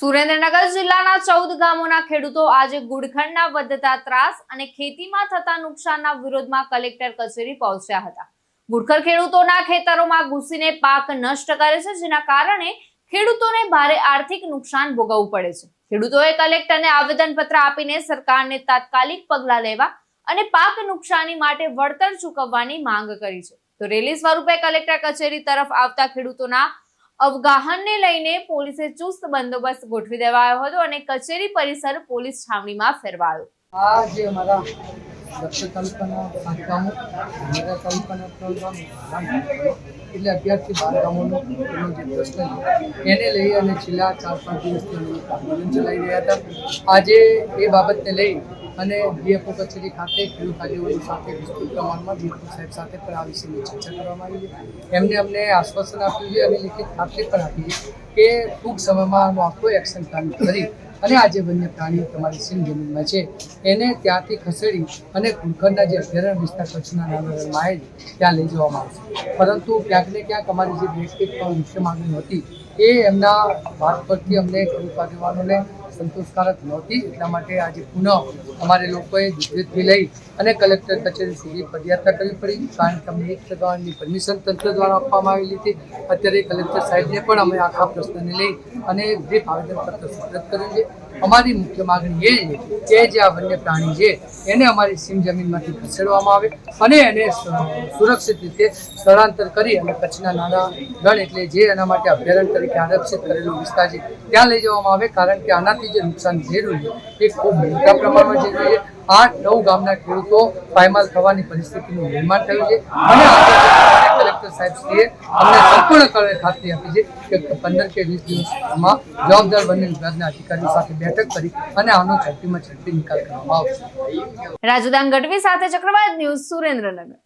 સુરેન્દ્રનગર જિલ્લાના ચૌદ ગામોના ખેડૂતો આજે ગુડખંડના વધતા ત્રાસ અને ખેતીમાં થતા નુકસાનના વિરોધમાં કલેક્ટર કચેરી પહોંચ્યા હતા. ગુડખર ખેડૂતોના ખેતરોમાં ઘૂસીને પાક નષ્ટ કરે છે, જેના કારણે ખેડૂતોને ભારે આર્થિક નુકસાન ભોગવવું પડે છે. ખેડૂતોએ કલેક્ટરને આવેદનપત્ર આપીને સરકારને તાત્કાલિક પગલાં લેવા અને પાક નુકસાની માટે વળતર ચૂકવવાની માંગ કરી છે. તો રેલી સ્વરૂપે કલેક્ટર કચેરી તરફ આવતા ખેડૂતોના અવગાહનને લઈને પોલીસે ચુસ્ત બંદોબસ્ત ગોઠવી દેવાયો હતો અને કચેરી પરિસર પોલીસ છાવણીમાં ફેરવાયો. આ અમારા દક્ષિણ તાલુકાના સાત નગર તાલુકાના એટલે અગિયારથી બાર ગામોનો જે પ્રશ્ન એને લઈ અને છેલ્લા ચાર પાંચ દિવસથી આંદોલન ચલાવી રહ્યા હતા. આજે એ બાબતને લઈ અને ડીએફઓ કચેરી ખાતે ખેડૂત આગેવાનો સાથે વિસ્તૃત પ્રમાણમાં ડીએફઓ સાહેબ સાથે પણ આ વિશેની ચર્ચા કરવામાં આવી એમને અમને આશ્વાસન આપ્યું છે અને લેખિત ખાતરી પણ આપી કે ટૂંક સમયમાં આનો આખો એક્શન પ્લાન કરી અને આ જે વન્ય પ્રાણીઓ તમારી સીમ જમીનમાં છે. એને ત્યાંથી ખસેડી અને કુલખંડના જે અભયારણ્ય વિસ્તાર કચ્છના નાના આવેલ ત્યાં લઈ જવામાં આવશે. પરંતુ ક્યાંક ને ક્યાંક અમારી જે પણ મુખ્ય માંગણી હતી એ એમના વાત પરથી અમને ખેડૂત આગેવાનોને સંતોષકારક નહોતી. એટલા માટે આજે પુનઃ અમારે લોકોએ ગુજરાતથી લઈ અને કલેક્ટર કચેરી સુધી પદયાત્રા કરવી પડી. કારણ કે અમને એક પ્રકારની પરમિશન તંત્ર દ્વારા આપવામાં આવેલી હતી. અત્યારે કલેક્ટર સાહેબને પણ અમે આખા પ્રશ્નને લઈ અને જે આવેદનપત્ર સુપ્રત કર્યું છે અમારી મુખ્ય માગણી એ છે કે જે આ વન્ય પ્રાણી છે, એને અમારી સીમ જમીનમાંથી ખસેડવામાં આવે અને એને સુરક્ષિત રીતે સ્થળાંતર કરી અને કચ્છના નાના ગણ એટલે જે એના માટે અભયારણ્ય તરીકે આરક્ષિત કરેલો વિસ્તાર છે, ત્યાં લઈ જવામાં આવે કારણ કે આનાથી જે નુકસાન થઈ રહ્યું છે, એ ખૂબ મોટા પ્રમાણમાં જઈ રહ્યું છે. આઠ નવ ગામના ખેડૂતો પાયમાલ થવાની પરિસ્થિતિનું નિર્માણ થયું છે અને કલેક્ટર સાહેબશ્રીએ અમને સંપૂર્ણ ખાતરી આપી છે કે પંદર કે વીસ દિવસમાં જવાબદાર બંને વિભાગના અધિકારીઓ સાથે બેઠક કરી અને આનો ઝડપીમાં ઝડપી નિકાલ કરવામાં આવશે. રાજુદાન ગઢવી સાથે ચક્રવાત ન્યૂઝ સુરેન્દ્રનગર.